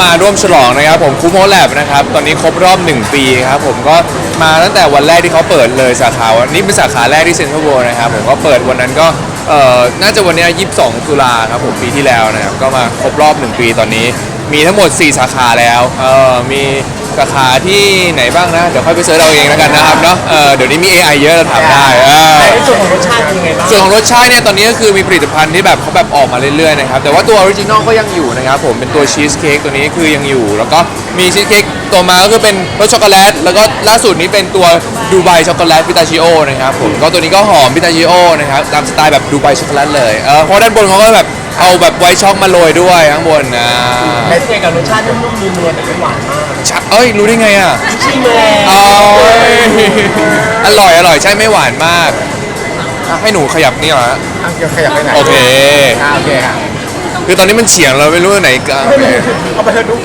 มาร่วมฉลองนะครับผมคูโมแลบนะครับตอนนี้ครบรอบ 1 ปีครับผมก็มาตั้งแต่วันแรกที่เขาเปิดเลยสาขาวันนี้เป็นสาขาแรกที่เซ็นทรัลเวิลด์นะครับผมก็เปิดวันนั้นก็เอ่อน่าจะวันเนี้ย22 ตุลาครับผมปีที่แล้วนะครับก็มาครบรอบ 1 ปีตอนนี้ มีทั้งหมด 4 สาขาแล้วเออมีสาขาที่ไหนบ้างนะ เดี๋ยวค่อยไปเสิร์ชเอาเองแล้วกันนะครับเนาะเออเดี๋ยวนี้มี AI เยอะเราถามได้เออ ส่วนของรสชาติเนี่ยตอนนี้ก็คือมีผลิตภัณฑ์ที่แบบเขาแบบออกมาเรื่อยๆนะครับแต่ว่าตัวออริจินอลก็ยังอยู่นะครับผมเป็นตัวชีสเค้กตัวนี้คือยังอยู่ แล้วก็มีชีสเค้กตัวมาก็คือเป็นรสช็อกโกแลตแล้วก็ล่าสุดนี้เป็นตัวดูไบช็อกโกแลตพิตาชิโอนะครับผมก็ตัวนี้ก็หอมพิตาชิโอนะครับตามสไตล์แบบดูไบช็อกโกแลตเลยเออเพราะด้านบนเขาก็แบบเอาแบบไวท์ช็อกมาโรยด้วยข้างบนนะในส่วนกับรสชาตินุ่มๆนัวๆแต่ไม่หวานมากชะเอ้ยรู้ได้ไงอะชิมแล้วเอาอร่อยอร่อยใช่ไม่หวานมาก อะให้หนูขยับนี่เหรอฮะอะเดี๋ยวขยับไปไหนโอเค อะโอเคค่ะคือตอนนี้มันเฉียงเราไม่รู้ไหนกลางเอาไปเถอะลูก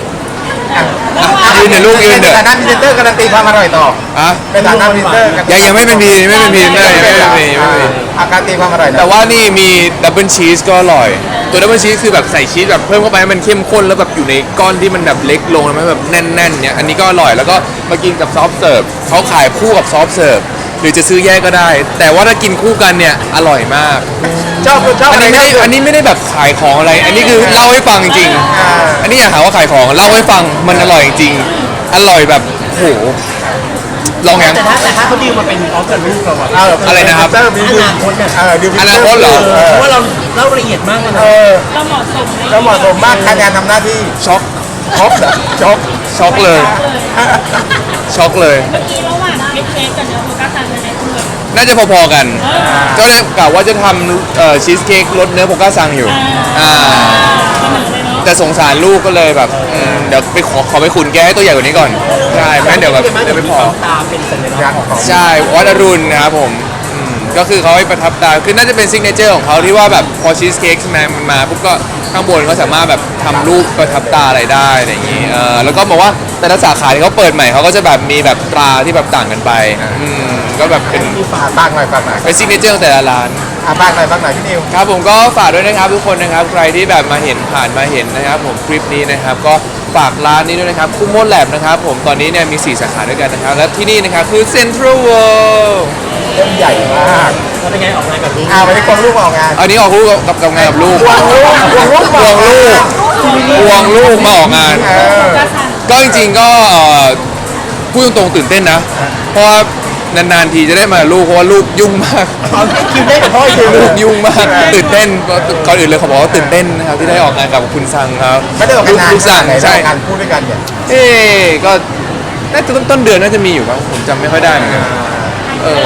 อะยืนเดี๋ยวลูกยืนในเดี๋ยวฐานะพรีเซนเตอร์การันตีความอร่อยต่ออะในฐานะพรีเซนเตอร์ยังยังไม่เป็นพีไม่เป็นพีนะยังไม่เป็นพีไม่เป็นพีอาการตีความอร่อยแต่ว่านี่มีดับเบิลชีสก็อร่อย ตัวดับเบิลชีสคือแบบใส่ชีสแบบเพิ่มเข้าไปให้มันเข้มข้นแล้วแบบอยู่ในก้อนที่มันแบบเล็กลงแล้วมันแบบแน่นๆเนี่ยอันนี้ก็อร่อยแล้วก็มากินกับซอฟต์เสิร์ฟเขาขายคู่กับซอฟต์เสิร์ฟห รือจะซื้อแยกก็ได้ แต่ว่าถ้ากินคู่กันเนี่ย อร่อยมาก ชอบชอบอันอะไรนี้ไม่ได้ที่สุดอันนี้ไม่ได้แบบขายของอะไร อันนี้คือเล่าให้ฟังจริงอ่าๆอันนี้อย่าหาว่าขายของเล่าให้ฟังมันอร่อยจริงๆอร่อยแบบโหลองยัง แต่ถ้าแต่ถ้าเขาดีลมาเป็นออฟกับลูกเราอะเอออะไรนะครับพเซเตอร์มีอดีนาคตเนี่ยเออดีอนาคตเหรอ เพราะว่าเราเล่าละเอียดมากเลยเอนะอเราเหมาะสมในก็เหมาะสมมากการงานทำหน้าที่ช็อกช็อกช็อกช็อกเลย ช็อกเลย เมื่อกี้ระหว่างเค้กกับเนื้อโฟกัสซันเป็นไงเพื่อนน่าจะพอๆกันก็เลยกะว่าจะทำเอ่อชีสเค้กรสเนื้อโพก้าซังอยู่อ่าเสมอเลยเนาะแต่สงสารลูกก็เลยแบบอืมเดี๋ยวไปขอขอไปขุนแกให้ตัวใหญ่กว่านี้ก่อนใช่ไม่งั้นเดี๋ยวแบบเดี๋ยวไม่พอ ตาเป็นสัญลักษณ์ของเขาใช่วัดอรุณนะครับผมอืมก็คือเขาให้ประทับตาคือน่าจะเป็นซิกเนเจอร์ของเขาที่ว่าแบบพอชีสเค้กใช่ไหมมันมาปุ๊บก็ข้างบนเขาสามารถแบบทำรูปประทับตาอะไรได้อะไรอย่างนี้เออแล้วก็บอกว่า แต่ละสาขาที่เขาเปิดใหม่เขาก็จะแบบมีแบบตราที่แบบต่างกันไปอืมก็แบบเป็นมีฝากบ้างหน่อยฝากหน่อยเป็นซิกเนเจอร์ของแต่ละร้าน อะบ้างหน่อยบ้างหน่อยพี่นิว ครับผมก็ฝากด้วยนะครับทุกคนนะครับ ใครที่แบบมาเห็นผ่านมาเห็นนะครับ ผมคลิปนี้นะครับ ก็ฝากร้านนี้ด้วยนะครับคุโมดแลบนะครับ ผมตอนนี้เนี่ยมี 4 สาขาด้วยกันนะครับ และที่นี่นะครับคือ Central World เล่มใหญ่มากแล้วเป็นไงออกงานกับลูกอ่าวันนี้กองลูกออกงานอันนี้ออกลูกกับกับงานกับลูกควงลูกควงลูกพวงลูกพวงลูกมาออกงาน เออโฟกัสซัน ก็จริงๆก็เอ่อพูดตรงๆตื่นเต้นนะ เพราะว่านานๆทีจะได้มาลูกเพราะว่าลูกยุ่งมาก เอาคิวได้กับพ่อคิวลูกยุ่งมาก ตื่นเต้นก่อนอื่นเลยเขาบอกว่าตื่นเต้นนะครับที่ได้ออกงานกับคุณซังครับไม่ได้ออกกันนานลูกสั่งไหนใช่ออกงานพูดด้วยกันเนี่ยเอ๊ะก็น่าจะต้นต้นเดือนน่าจะมีอยู่บ้างผมจำไม่ค่อยได้เหมือนกันเออ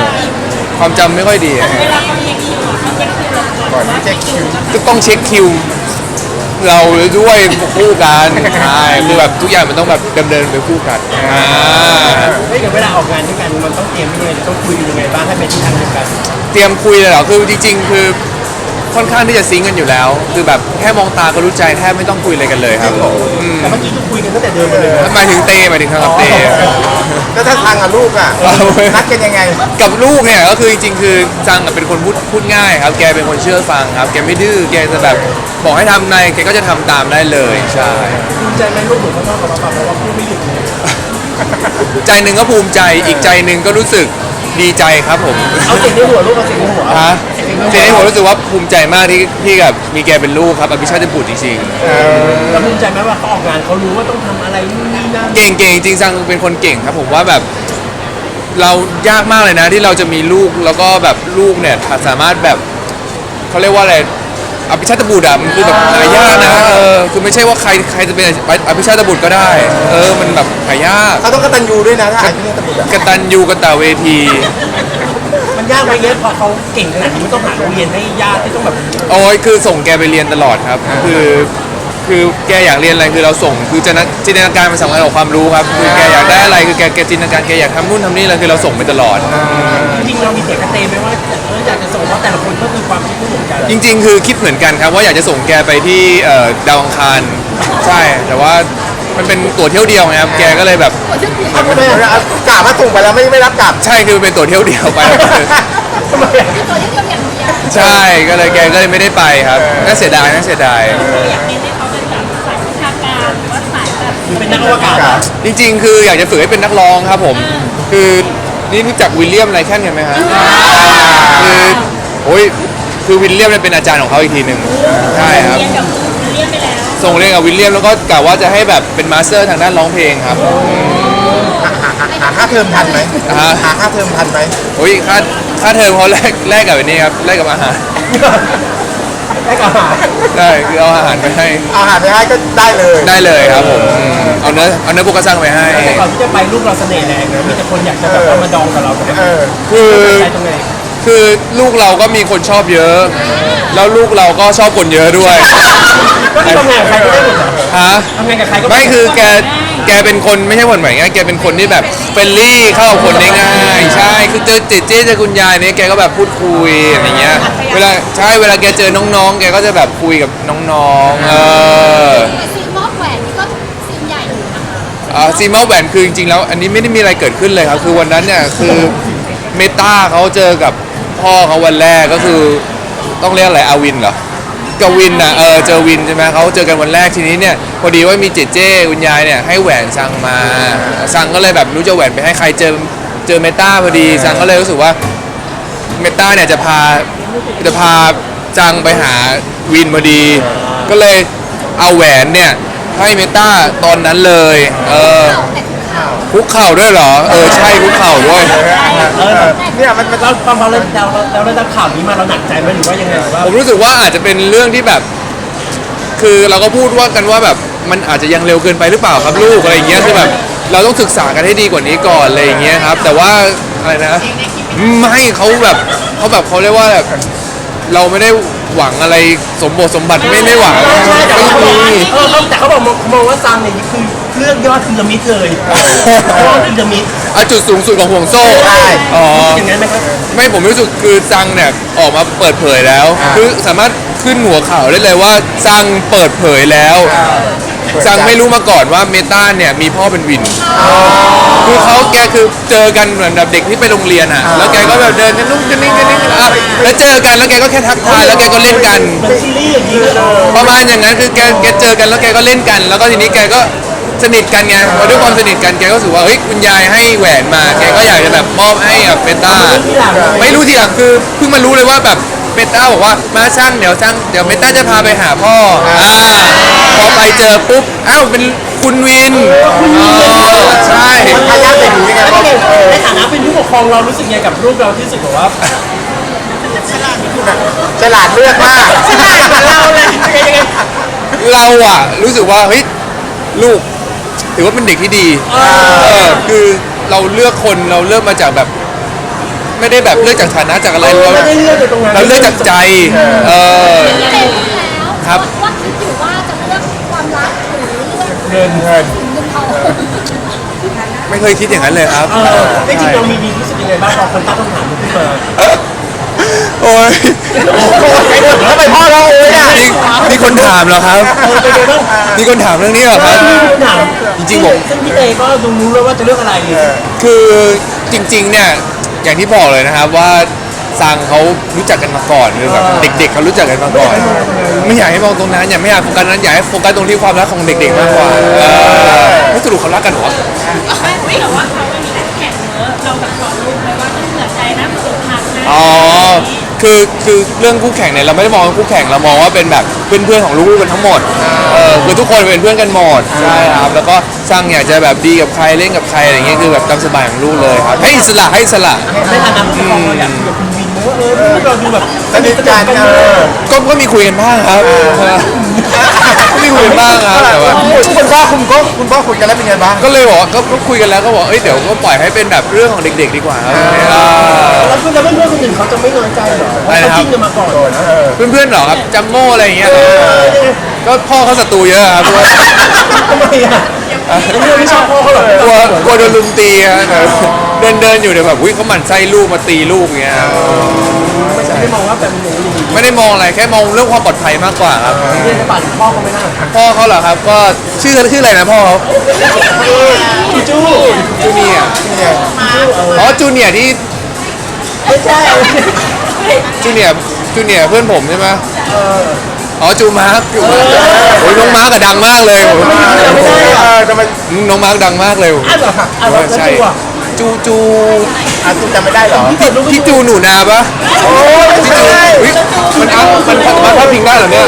ความจำไม่ค่อยดีอะเวลาเขาเช็คคิวเขาเช็คคิวเราก่อนก่อนที่เช็คคิวก็ต้องเช็คคิว เราด้วยคู่กันใช่คือแบบทุกอย่างมันต้องแบบดำเนินไปคู่กันอ่าไม่เดี๋ยวเวลาออกงานด้วยกันมันต้องเตรียมยังไงต้องคุยยังไงบ้างให้เป็นที่ทางเดียวกัน เตรียมคุยเลยเหรอคือจริง ๆ คือ ค่อนข้างที่จะซิงค์กันอยู่แล้ว คือแบบแค่มองตาก็รู้ใจแทบไม่ต้องคุยอะไรกันเลยครับอืมแต่เมื่อกี้ก็คุยกันตั้งแต่เดินมาเลยนะหมายถึงเต้หมายถึงทางกับเต้แล้วถ้าทางกับลูกอะเอาเว้ย นัดกันยังไง กับลูกเนี่ยก็คือจริงๆคือจังอะเป็นคนพูดพูดง่ายครับ แกเป็นคนเชื่อฟังครับ แกไม่ดื้อแกจะแบบบอกให้ทำอะไรแกก็จะทำตามได้เลยใช่ภูมิใจไหมลูกหนูเขาชอบกับเราเพราะว่าพูดไม่หยุดเลยใจหนึ่งก็ภูมิใจอีกใจหนึ่งก็รู้สึกดีใจครับผมเอาเสียงในหัวลูกเอาเสียงในหัวฮะ เจนผมรู้สึกว่าภูมิใจมากที่ที่แบบมีแกเป็นลูกครับอภิชาติบุตรจริงๆ เราภูมิใจไหมว่าเขาออกงานเขารู้ว่าต้องทำอะไรนู่นนี่นั่นเก่งเก่งจริงจังเป็นคนเก่งครับ ผมว่าแบบเรายากมากเลยนะที่เราจะมีลูกแล้วก็แบบลูกเนี่ยสามารถแบบเขาเรียกว่าอะไรอภิชาติบุตรอะมันคือแบบหายากนะเออคือไม่ใช่ว่าใครใครจะเป็นอภิชาติบุตรก็ได้ เออมันแบบหายากเขาต้องกตัญญูด้วยนะถ้าอ่านที่นี่ตะบุดอะกตัญญูกตเวทีมัน ยากไหมเนี่ยพอเขาเก่งขนาดนี้มันต้องหาโรงเรียนให้ญาติที่ต้องแบบโอ้ยคือส่งแกไปเรียนตลอดครับ คือคือแกอยากเรียนอะไรคือเราส่ง คือจินตนาจินตนาการมันสำคัญกับความรู้ครับคือแกอยากได้อะไรคือแกแกจินตนาการแกอยากทำนู่นทำนี่อะไรคือเราส่งไปตลอด จริงๆเรามีเสียงกระเตงไหมว่าเอออยากจะส่งเพราะแต่ละคนก็คือความคิดไม่เหมือนกันจริง ๆ คือคิดเหมือนกันครับว่าอยากจะส่งแกไปที่เอ่อดาวอังคารใช่ แต่ว่า มันเป็นตั๋วเที่ยวเดียวไงครับแกก็เลยแบบเอาทำไมอะกล่าวว่าส่งไปแล้วไม่ไม่รับกลับใช่คือเป็นตั๋วเที่ยวเดียวไป ทำไมอะใช่ก็เลยแกก็เลยไม่ได้ไปครับน่าเสียดายน่าเสียดาย อยากเน้นให้เขาเป็นแบบสายวิชาการหรือว่าสายแบบหรือเป็นนักอวกาศจริงๆ คืออยากจะฝึกให้เป็นนักร้องครับผม คือนี่รู้จักวิลเลียมไรแคนกันไหมฮะคือโอ้ยคือวิลเลียมเนี่ยเป็นอาจารย์ของเขาอีกทีหนึ่งใช่ครับ เรียนกับเรียนไปแล้ว ส่งเรียนกับวิลเลียมแล้วก็กะว่าจะให้แบบเป็นมาสเตอร์ทางด้านร้องเพลงครับ หาหาหาค่าเทอมทันไหมฮะ หาค่าเทอมทันไหมโอ้ยค่าค่าเทอมเขาแลกแลกกับอันนี้ครับแลกกับอาหารได้กับอาหารใช่คือเอาอาหารไปให้อาหารไม่ให้ก็ได้เลยได้เลยครับผมอืมเอาเนื้อเอาเนื้อปูกระซังไปให้ แต่ก่อนที่จะไปลูกเราเสน่ห์แรงนะมีแต่คนอยากจะแบบว่ามาดองกับเราแต่เออ คือใจตรงไหน คือลูกเราก็มีคนชอบเยอะ แล้วลูกเราก็ชอบคนเยอะด้วยก็ที่ทำงานกับใครก็ได้หมดเหรอฮะ ทำงานกับใครก็ไม่คือแก แกเป็นคนไม่ใช่คนแบบง่ายแกเป็นคนที่แบบเฟรนลี่เข้ากับคนได้ง่าย ใช่ คือเจอเจเจเจอคุณยายเนี่ยแกก็แบบพูดคุยอะไรเงี้ย เวลาใช่เวลาแกเจอน้องๆ แกก็จะแบบคุยกับน้องๆ เออซีมอบแหวนนี่ก็ซีนใหญ่อยู่นะคะอ่าซีมอลแหวนคือจริงๆแล้ว อันนี้ไม่ได้มีอะไรเกิดขึ้นเลยครับ คือวันนั้นเนี่ยคือเมตาเขาเจอกับ พ่อเขาวันแรกก็คือต้องเรียกอะไรอาวินเหรอกับวินนะเออเจอวินใช่ไหมเขาเจอกันวันแรกทีนี้เนี่ยพอดีว่ามีเจเจคุณยายเนี่ยให้แหวนซังมาซังก็เลยแบบรู้จะแหวนไปให้ใครเจอเจอเมตาพอดีซังก็เลยรู้สึกว่าเมตาเนี่ยจะพาจะพาซังไปหาวินพอดี ก็เลยเอาแหวนเนี่ยให้เมตาตอนนั้นเลย เออแต่ ทุกข่าวคุกเข่าด้วยเหรอ เออใช่คุกเข่าด้วย เออเนี่ยมันมันเราฟังเราเราเราเราได้รับข่าวนี้มาเราหนักใจไหมหรือว่ายังไงหรือว่าผมรู้สึกว่าอาจจะเป็นเรื่องที่แบบ คือเราก็พูดว่ากันว่าแบบมันอาจจะยังเร็วเกินไปหรือเปล่าครับลูกอะไรอย่างเงี้ยคือแบบเราต้องศึกษากันให้ดีกว่านี้ก่อนอะไรอย่างเงี้ยครับ แต่ว่าอะไรนะไม่เขาแบบเขาแบบเขาเรียกว่าแบบเราไม่ได้หวังอะไรสมบทสมบัติไม่ได้หวังใช่แต่ไม่เขาบอกมี เออเขาแต่เขาบอกมองว่าซังเนี่ยคือ เรื่องยอดพีระมิดเลยยอดพีระมิดอะจุดสูงสุดของห่วงโซ่อ๋อ อย่างนั้นไหมครับไม่ผมรู้สึกคือซังเนี่ยออกมาเปิดเผยแล้ว คือสามารถขึ้นหัวข่าวได้เลยว่าซังเปิดเผยแล้วซังไม่รู้มาก่อนว่าเมตาเนี่ยมีพ่อเป็นวิน คือเขาแกคือเจอกันเหมือนแบบเด็กที่ไปโรงเรียนอะ แล้วแกก็แบบเดินกันนุ่งกันนิ่งกันนิ่งอะแล้วเจอกันแล้วแกก็แค่ทักทายแล้วแกก็เล่นกันเหมือนซีรีส์อย่างนี้เลยประมาณอย่างนั้นคือแกแกเจอกันแล้วแกก็เล่นกัน แล้วก็ทีนี้แกก็ สนิทกันไงพอด้วยความสนิทกันแกก็รู้สึกว่าเฮ้ยคุณยายให้แหวนมาแกก็อยากจะแบบมอบให้กับเปต้าไม่รู้ทีหลังคือเพิ่งมารู้เลยว่าแบบเปต้าบอกว่ามาช่างเดี๋ยวช่างเดี๋ยวเปต้าจะพาไปหาพ่ออ่าพอไปเจอปุ๊บอ้าวเป็นคุณวินอ๋อใช่ทายาทเศรษฐียังไงแล้วบ้างเป็นไงในฐานะเป็นผู้ปกครองเรารู้สึกยังไงกับลูกเราที่รู้สึกแบบว่าฉลาดเลือกมากฉลาดเหมือนเราเลยยังไงยังไงเราอะรู้สึกว่าเฮ้ยลูก ถือว่าเป็นเด็กที่ดีเออคือเราเลือกคนเราเลือกมาจากแบบ ไม่ได้แบบเลือกจากฐานะจากอะไรเรา ไม่ได้เลือกจากตรงนั้นเราเลือกจากใจ เออ เต็มแล้วครับ ว่าคิดอยู่ว่าจะเลือกความรักหรือเลือกเงินเงินเงินทองไม่เคยคิดอย่างนั้นเลยครับ เออจริงๆเรามีมีรู้สึกยังไงบ้างพอคนตั้งคำถามนี้ขึ้นมาโอ้ ยทำไมพ่อเราโอ้ยอะนี่นี่คนถามเหรอครับนี่คนถามเรื่องนี้เหรอครับ ถามจริงๆผม ซึ่งพี่เตก็ดูรู้แล้วว่าจะเลือกอะไรคือจริงๆเนี่ยอย่างที่บอกเลยนะครับว่าซังเขารู้จักกันมาก่อนคือแบบเด็ก ๆเขารู้จักกันมาก่อน ไม่อยากให้มองตรงนั้น อย่าไม่อยากโฟกัสนั้นอยากให้โฟกัสตรงที่ความรักของเด็ก ๆ มากกว่าเออแล้วสรุปเขารักกันเหรอไม่ไม่แต่ว่าเขาไม่มีนักแข่งเนอะเราแบบสอนลูกไปว่าต้องเผื่อใจนะฝึกหัดนะอ๋อ คือคือเรื่องคู่แข่งเนี่ยเราไม่ได้มองว่าคู่แข่งเรามองว่าเป็นแบบเพื่อนๆของลูกๆกันทั้งหมดเออคือทุกคนเป็นเพื่อนกันหมดใช่ครับแล้วก็สร้างอยากจะแบบดีกับใครเล่นกับใครอะไรเงี้ยคือแบบตามสบายของลูกเลยครับให้อิสระให้อิสระ ในฐานะผู้ปกครองเราอยากคุยกับคุณวินนะว่าเออลูกเราดูแบบสนิทกันเออ ก็ก็มีคุยกันบ้างครับก็ มีคุยกันบ้างครับแต่ว่า คุณพ่อคุณก็คุณพ่อคุยกันแล้วเป็นไงบ้าง ก็เลยบอกว่าก็ก็คุยกันแล้วก็บอกเอ้ยเดี๋ยวก็ปล่อยให้เป็นแบบเรื่องของเด็ก ๆ ดีกว่าครับอ่าแล้วคุณจะเพื่อนๆคนอื่นเขาจะไม่น้อยใจเหรอว่าเขาจิ้นกันมาก่อนเพื่อนๆเหรอครับจัมโม่อะไรอย่างเงี้ยเหรอก็พ่อเขาศัตรูเยอะครับด้วยทำไมอะเพื่อนไม่ชอบพ่อเขาเหรอกลัวกลัวโดนลุมตีอะเดินเดินๆอยู่เดี๋ยวแบบอุ้ยเขาหมั่นไส้ลูกมาตีลูกเงี้ย ไม่ได้มองว่าแบบอย่างนี้ไม่ได้มองอะไรแค่มองเรื่องความปลอดภัยมากกว่าครับ เรียนปั่นพ่อเขาไม่น่าพ่อเขาเหรอครับก็ชื่อชื่ออะไรนะพ่อเขาจูจูจูเนียร์เนี่ยอ๋อจูเนียร์ที่ไม่ใช่จูเนียร์จูเนียร์เพื่อนผมใช่ไหมอ๋อจูมาร์คจูมาร์คโอ้ยน้องมาร์กอะดังมากเลยผมเออทำไมน้องมาร์คดังมากเลยอ้าวเหรอคะอ้าวแล้วใช่ตัว จูจูอะคุณจำไม่ได้เหรอพี่เปิดรูปพี่จูหนูนาปะโอ้ไม่พี่ใช่จูอุ๊ยมันเอามันมันมันพาดพิงได้เหรอเนี่ย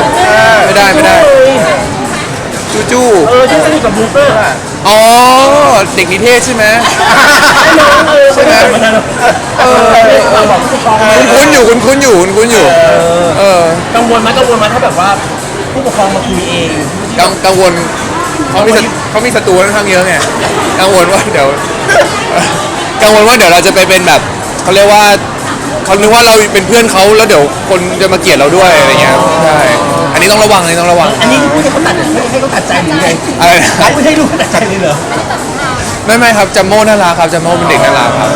ไม่ได้ไม่ได้ จูจูเออที่สนิทกับบูเกอร์อะอ๋อเด็กนิเทศใช่ไหมน้องเออใช่ไหมเออเราบอกผู้ปกครองคุ้นๆอยู่คุ้นคุ้นๆอยู่คุ้นคุ้นๆอยู่เออกังวลไหมกังวลไหมถ้าแบบว่าผู้ปกครองมาคุยเองกังกังวลเขามีศัตเขามีศัตรูค่อนข้างเยอะไงกังวลว่าเดี๋ยว กังวลว่าเดี๋ยวเราจะไปเป็นแบบเขาเรียกว่าเขานึกว่าเราเป็นเพื่อนเขาแล้วเดี๋ยวคนจะมาเกลียดเราด้วยอะไรเงี้ยใช่อันนี้ต้องระวังอันนี้ต้องระวังอันนี้พูดให้เขาตัดให้ให้เขาตัดใจหรือไงอะไรนะไอ้ไม่ให้ลูกเขาตัดใจเลยเหรอไม่ไม่ครับจัมโม่น่ารักครับจัมโม่เป็นเด็กน่ารักครับ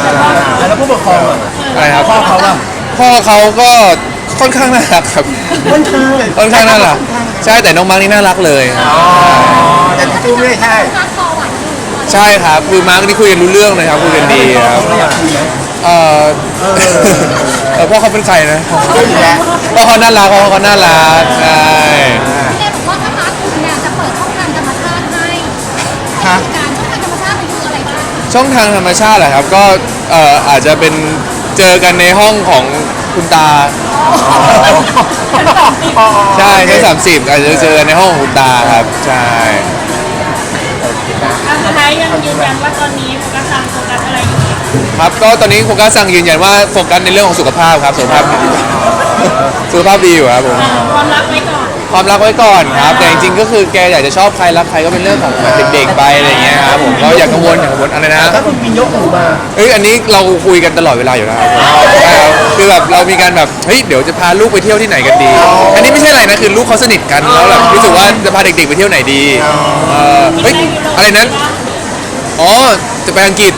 แล้วผู้ปกครองอะอะไรครับพ่อเขาอะพ่อเขาก็ค่อนข้างน่ารักครับค่อนข้างค่อนข้างน่ารักใช่แต่น้องมาร์กนี่น่ารักเลยครับอ๋อแต่จูไม่ใช่ ใช่ครับคือมาร์กนี่คุยกันรู้เรื่องเลยครับคุยกันดีครับเขาอยากคุยไหมเออเออพ่อเขาเป็นใครนะไม่มีแล้วพ่อเขาน่ารักพ่อเขาน่ารักใช่พี่เต้บอกว่าถ้ามาร์คคุณเนี่ยจะเปิดช่องทางธรรมชาติให้ให้บริการช่องทางธรรมชาติมันคืออะไรบ้างช่องทางธรรมชาติเหรอครับก็เอ่ออาจจะเป็นเจอกันในห้องของคุณตาใช่ชั้นสามสิบอาจจะเจอกันในห้องของคุณตาครับใช่อะ สุดท้ายยังยืนยันว่าตอนนี้โฟกัสทางโฟกัสอะไรอยู่ครับก็ตอนนี้โฟกัสสั่งยืนยันว่าโฟกัสในเรื่องของสุขภาพครับสุขภาพดีสุขภาพดีอยู่ครับผมอ่าความรักไว้ก่อนความรักไว้ก่อนครับ แต่จริงๆก็คือแกอยากจะชอบใครรักใครก็เป็นเรื่องของเด็กๆไปอะไรอย่างเงี้ยครับผมก็อย่ากังวลอย่ากังวลอะไรนะถ้าคุณปินยกหูมาเอ้ยอันนี้เราคุยกันตลอดเวลาอยู่แล้วครับใช่ครับคือแบบเรามีการแบบเฮ้ยเดี๋ยวจะพาลูกไปเที่ยวที่ไหนกันดี อันนี้ไม่ใช่อะไรนะคือลูกเขาสนิทกันแล้วแบบรู้สึกว่าจะพาเด็กๆไปเที่ยวไหนดีเออเฮ้ยอะไรนั้น อ๋อ จะไปอังกฤษ